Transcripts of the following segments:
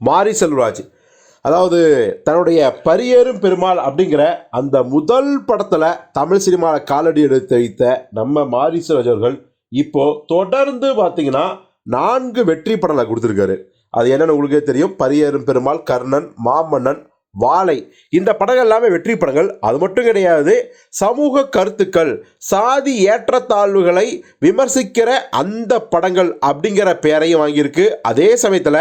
மாரி செல்வராஜ். அதாவது தன்னுடைய பரியேறும் பெருமாள் அப்படிங்கிற அந்த முதல் படத்தில் தமிழ் சினிமாவில் காலடி எடுத்து வைத்த நம்ம மாரி செல்வராஜ் அவர்கள் இப்போ தொடர்ந்து பார்த்தீங்கன்னா நான்கு வெற்றி படங்களை கொடுத்துருக்காரு. அது என்னென்னு உங்களுக்கே தெரியும். பரியேறும் பெருமாள் கர்ணன் மாமன்னன் வாழை. இந்த படங்கள் எல்லாமே வெற்றி படங்கள். அது மட்டும் கிடையாது சமூக கருத்துக்கள் சாதி ஏற்றத்தாழ்வுகளை விமர்சிக்கிற அந்த படங்கள் அப்படிங்கிற பெயரையும் வாங்கியிருக்கு. அதே சமயத்தில்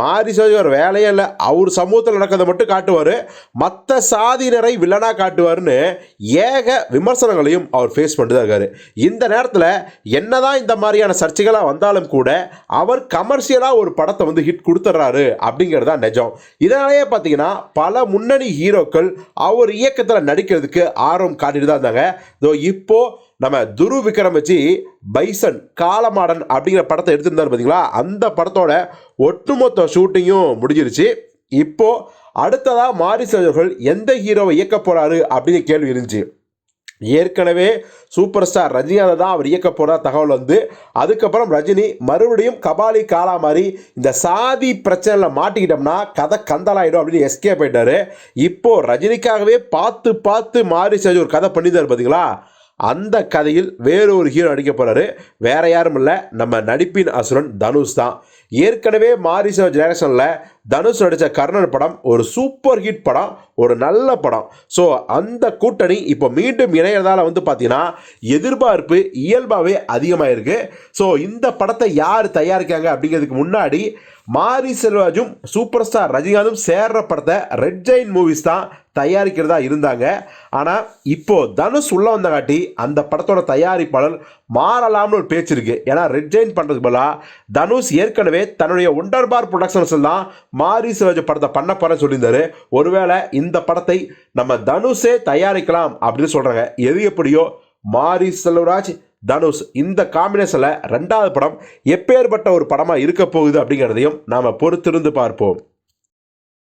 மாரி ஒரு வேலையே இல்லை. அவர் சமூகத்தில் நடக்கிறத மட்டும் காட்டுவார். மற்ற சாதியினரை வில்லனாக காட்டுவார்னு ஏக விமர்சனங்களையும் அவர் ஃபேஸ் பண்ணிட்டு தான் இருக்காரு. இந்த நேரத்தில் என்னதான் இந்த மாதிரியான சர்ச்சைகளாக வந்தாலும் கூட அவர் கமர்ஷியலாக ஒரு படத்தை வந்து ஹிட் கொடுத்துட்றாரு அப்படிங்கிறது தான் நிஜம். இதனாலேயே பார்த்தீங்கன்னா பல முன்னணி ஹீரோக்கள் அவர் இயக்கத்தில் நடிக்கிறதுக்கு ஆர்வம் காட்டிட்டு தான் இருந்தாங்க. இதோ இப்போ நம்ம துரு விக்ரம் வச்சு பைசன் காலமாடன் அப்படிங்கிற படத்தை எடுத்திருந்தார் பார்த்தீங்களா அந்த படத்தோட ஒட்டுமொத்த ஷூட்டிங்கும் முடிஞ்சிருச்சு. இப்போ அடுத்ததாக மாரிஸ் அவர்கள் எந்த ஹீரோவை இயக்க போகிறாரு அப்படின்னு கேள்வி இருந்துச்சு ஏற்கனவே சூப்பர் ஸ்டார் ரஜினிகாந்த் தான் அவர் இயக்க போகிற தகவல் வந்து அதுக்கப்புறம் ரஜினி மறுபடியும் கபாலி காலா மாதிரி இந்த சாதி பிரச்சனையில் மாட்டிக்கிட்டோம்னா கதை கந்தலாயிடும் அப்படின்னு எஸ்கே போயிட்டாரு இப்போ ரஜினிக்காகவே பார்த்து பார்த்து மாறி செஞ்சு ஒரு கதை பண்ணியிருந்தார் பார்த்தீங்களா அந்த கதையில் வேறொரு ஹீரோ நடிக்க போகிறாரு வேற யாரும் இல்லை நம்ம நடிப்பின் அசுரன் தனுஷ் தான். ஏற்கனவே மாரிசோ சிவ ஜெனரேஷனில் தனுஷ் நடித்த கர்ணன் படம் ஒரு சூப்பர் ஹிட் படம் ஒரு நல்ல படம். ஸோ அந்த கூட்டணி இப்போ மீண்டும் இணையதால் வந்து பார்த்தீங்கன்னா எதிர்பார்ப்பு இயல்பாகவே அதிகமாகிருக்கு ஸோ இந்த படத்தை யார் தயாரிக்காங்க அப்படிங்கிறதுக்கு முன்னாடி மாரி செல்வராஜும் சூப்பர் ஸ்டார் ரஜினிகாந்தும் சேர்ற படத்தை ரெட் ஜெயின் மூவிஸ் தான் தயாரிக்கிறதா இருந்தாங்க. ஆனால் இப்போது தனுஷ் உள்ள வந்தங்காட்டி அந்த படத்தோட தயாரிப்பாளர் மாறலாம்னு ஒரு பேச்சு இருக்குது ஏன்னா ரெட் ஜெயின் பண்ணுறதுக்கு பதிலாக தனுஷ் ஏற்கனவே தன்னுடைய ஒண்டர் பார் ப்ரொடக்ஷன்ஸில் தான் மாரி சிவாஜி படத்தை பண்ண போகிறேன்னு சொல்லியிருந்தாரு. ஒருவேளை இந்த படத்தை நம்ம தனுஷே தயாரிக்கலாம் அப்படின்னு சொல்கிறாங்க எது எப்படியோ மாரி செல்வராஜ் தனுஷ் இந்த காம்பினேஷனில் ரெண்டாவது படம் எப்பேற்பட்ட ஒரு படமாக இருக்க போகுது அப்படிங்கிறதையும் நாம் பொறுத்திருந்து பார்ப்போம்.